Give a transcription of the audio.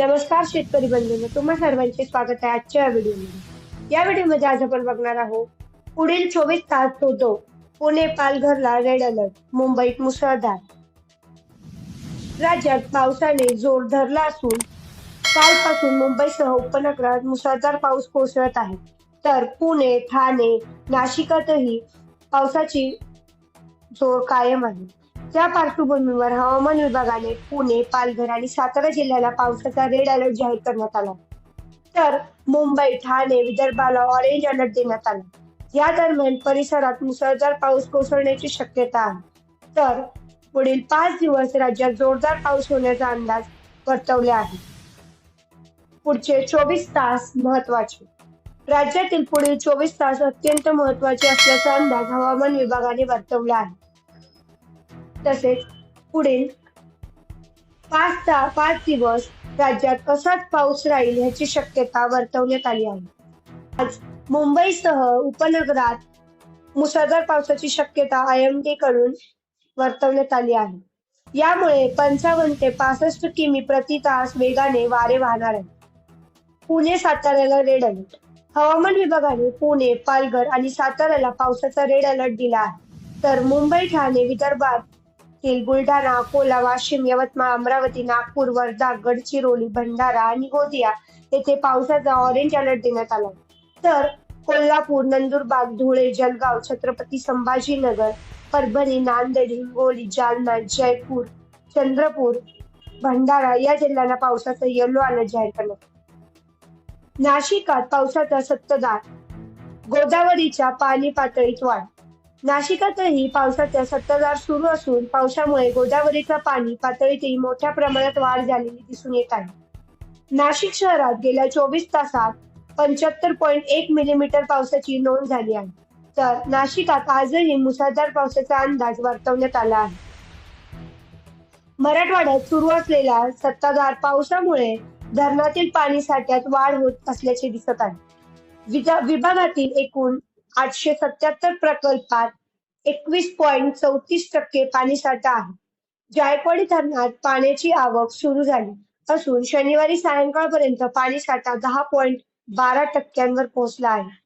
नमस्कार शेतकरी बंधूंनो तुम्हा सर्वांचे स्वागत आहे आजच्या या व्हिडिओमध्ये. या व्हिडिओमध्ये आज आपण बघणार आहोत पुढील चोवीस तास होतो पुणे पालघरला रेड अलर्ट मुंबईत मुसळधार. राज्यात पावसाने जोर धरला असून कालपासून मुंबईसह उपनगरात मुसळधार पाऊस कोसळत आहे. तर पुणे ठाणे नाशिकातही पावसाची जोर कायम आहे. त्या पार्श्वभूमीवर हवामान विभागाने पुणे पालघर आणि सातारा जिल्ह्याला पावसाचा रेड अलर्ट जाहीर करण्यात आला. तर मुंबई ठाणे विदर्भाला ऑरेंज अलर्ट देण्यात आला. या दरम्यान परिसरात मुसळधार पाऊस कोसळण्याची शक्यता आहे. तर पुढील पाच दिवस राज्यात जोरदार पाऊस होण्याचा अंदाज वर्तवला आहे. पुढचे चोवीस तास महत्त्वाचे राज्यातील पुढील चोवीस तास अत्यंत महत्त्वाचे असल्याचा अंदाज हवामान विभागाने वर्तवला आहे. तसेच पुढील पाच ता पाच दिवस राज्यात कसाच पाऊस राहील याची शक्यता वर्तवण्यात आली आहे. आज मुंबईसह उपनगरात मुसळधार पावसाची शक्यता आय एम डी कडून वर्तवण्यात आली आहे. यामुळे पंचावन्न ते पासष्ट किमी प्रति तास वेगाने वारे वाहणार आहे पुणे साताऱ्याला रेड अलर्ट हवामान विभागाने पुणे पालघर आणि साताऱ्याला पावसाचा रेड अलर्ट दिला आहे. तर मुंबई ठाणे विदर्भात तील बुलढाणा अकोला वाशिम यवतमाळ अमरावती नागपूर वर्धा गडचिरोली भंडारा आणि गोंदिया येथे पावसाचा ऑरेंज अलर्ट देण्यात आला. तर कोल्हापूर नंदुरबार धुळे जळगाव छत्रपती संभाजीनगर परभणी नांदेड हिंगोली जालना जयपूर चंद्रपूर भंडारा या जिल्ह्यांना पावसाचा येलो अलर्ट जाहीर करण्यात नाशिकात पावसाचा सत्तदार गोदावरीच्या पाणी पातळीत वाढ. नाशिकातही पावसाच्या सत्तधार सुरू असून पावसामुळे गोदावरीच्या पाणी पातळीतही मोठ्या प्रमाणात वाढ झालेली दिसून येत आहे. नाशिक शहरात गेल्या चोवीस तासात पंच्याहत्तर पॉईंट एक मिलीमीटर पावसाची नोंद झाली आहे. तर नाशिकात आजही मुसळधार पावसाचा अंदाज वर्तवण्यात आला आहे. मराठवाड्यात सुरू असलेल्या सत्ताधार पावसामुळे धरणातील पाणी साठ्यात वाढ होत असल्याचे दिसत आहे. विजा- विभागातील एकूण आठशे सत्याहत्तर प्रकल्पात एकवीस पॉईंट चौतीस टक्के पाणीसाठा आहे. जायकवाडी धरणात पाण्याची आवक सुरू झाली असून शनिवारी सायंकाळपर्यंत पाणीसाठा दहा पॉईंट बारा टक्क्यांवर पोहोचला आहे.